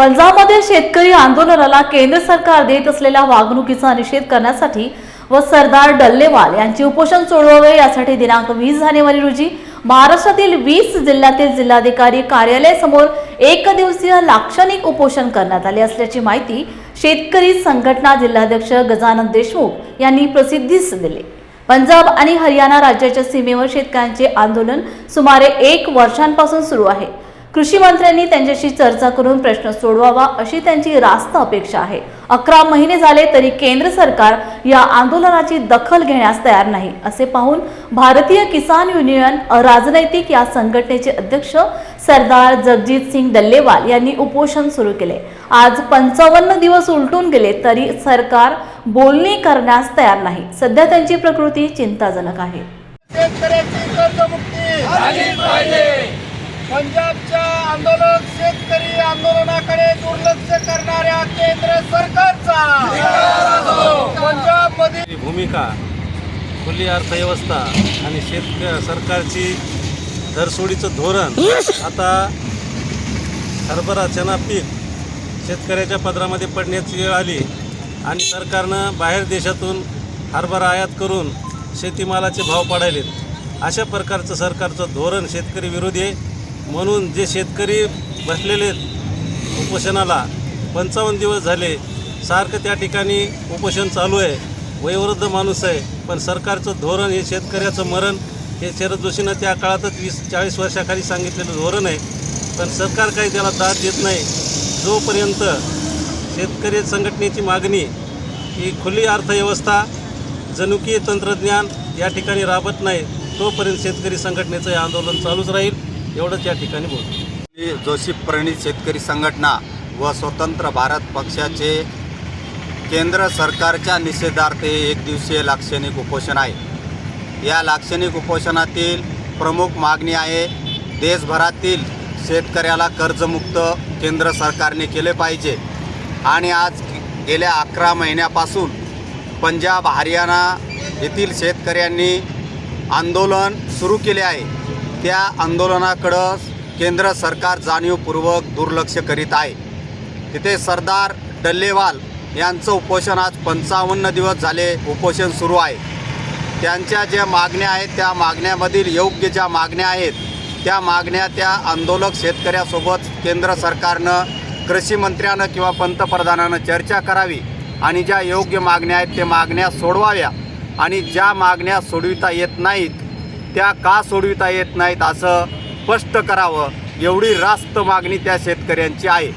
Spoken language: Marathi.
पंजाबमधील शेतकरी आंदोलनाला केंद्र सरकार देत असलेल्या वागणुकीचा निषेध करण्यासाठी व सरदार डल्लेवाल यांचे उपोषण सोडवावे यासाठी दिनांक वीस जानेवारी रोजी महाराष्ट्रातील वीस जिल्ह्यातील जिल्हाधिकारी कार्यालयासमोर एक दिवसीय लाक्षणिक उपोषण करण्यात आले असल्याची माहिती शेतकरी संघटना जिल्हाध्यक्ष गजानन देशमुख यांनी प्रसिद्धीस दिली. पंजाब आणि हरियाणा राज्याच्या सीमेवर शेतकऱ्यांचे आंदोलन सुमारे एक वर्षांपासून सुरू आहे. कृषी मंत्र्यांनी त्यांच्याशी चर्चा करून प्रश्न सोडवावा अशी त्यांची रास्त अपेक्षा आहे. अकरा महिने झाले तरी केंद्र सरकार या आंदोलनाची दखल घेण्यास तयार नाही असे पाहून भारतीय किसान युनियन राजनैतिक या संघटनेचे अध्यक्ष सरदार जगजित सिंग डल्लेवाल यांनी उपोषण सुरू केले. आज पंचावन्न दिवस उलटून गेले तरी सरकार बोलणी करण्यास तयार नाही. सध्या त्यांची प्रकृती चिंताजनक आहे. शेतकऱ्याची आंदोलक शेतकरी आंदोलनाकडे दुर्लक्ष करणाऱ्या केंद्र सरकारचा. पंजाब मधील भूमिका खुली अर्थव्यवस्था आणि शेतक सरकारची धरसोडीचं धोरण आता हरभरा चना पीक शेतकऱ्याच्या पदरामध्ये पडण्याची वेळ आली आणि सरकारनं बाहेर देशातून हरभरा आयात करून शेतीमालाचे भाव पाडायलेत. अशा प्रकारचं सरकारचं धोरण शेतकरी विरोधी आहे. म्हणून जे शेतकरी बसलेले आहेत उपोषणाला पंचावन्न दिवस झाले सारखं त्या ठिकाणी उपोषण चालू आहे वयोवृद्ध माणूस आहे पण सरकारचं धोरण हे शेतकऱ्याचं मरण हे शरद जोशीनं त्या काळातच वीस चाळीस वर्षाखाली सांगितलेलं धोरण आहे. पण सरकार काही त्याला दाद देत नाही. जोपर्यंत शेतकरी संघटनेची मागणी ही खुली अर्थव्यवस्था जनुकीय तंत्रज्ञान या ठिकाणी राबत नाही तोपर्यंत शेतकरी संघटनेचं हे आंदोलन चालूच राहील. एवढंच या ठिकाणी बोलतो. जोशी प्रणित शेतकरी संघटना व स्वतंत्र भारत पक्षाचे केंद्र सरकारच्या निषेधार्थ हे एक दिवसीय लाक्षणिक उपोषण आहे. या लाक्षणिक उपोषणातील प्रमुख मागणी आहे देशभरातील शेतकऱ्याला कर्जमुक्त केंद्र सरकारने केले पाहिजे. आणि आज गेल्या अकरा महिन्यापासून पंजाब हरियाणा येथील शेतकऱ्यांनी आंदोलन सुरू केले आहे. त्या आंदोलनाकडं केंद्र सरकार जाणीवपूर्वक दुर्लक्ष करीत आहे. तिथे सरदार डल्लेवाल यांचं उपोषण आज पंचावन्न दिवस झाले उपोषण सुरू आहे. त्यांच्या ज्या मागण्या आहेत त्या मागण्यामधील योग्य ज्या मागण्या आहेत त्या मागण्या त्या आंदोलक शेतकऱ्यासोबत केंद्र सरकारनं कृषी मंत्र्यानं किंवा पंतप्रधानानं चर्चा करावी आणि ज्या योग्य मागण्या आहेत त्या मागण्या सोडवाव्या आणि ज्या मागण्या सोडविता येत नाहीत त्या का सोडविता येत नाहीत असं स्पष्ट करावं एवढी रास्त मागणी त्या शेतकऱ्यांची आहे.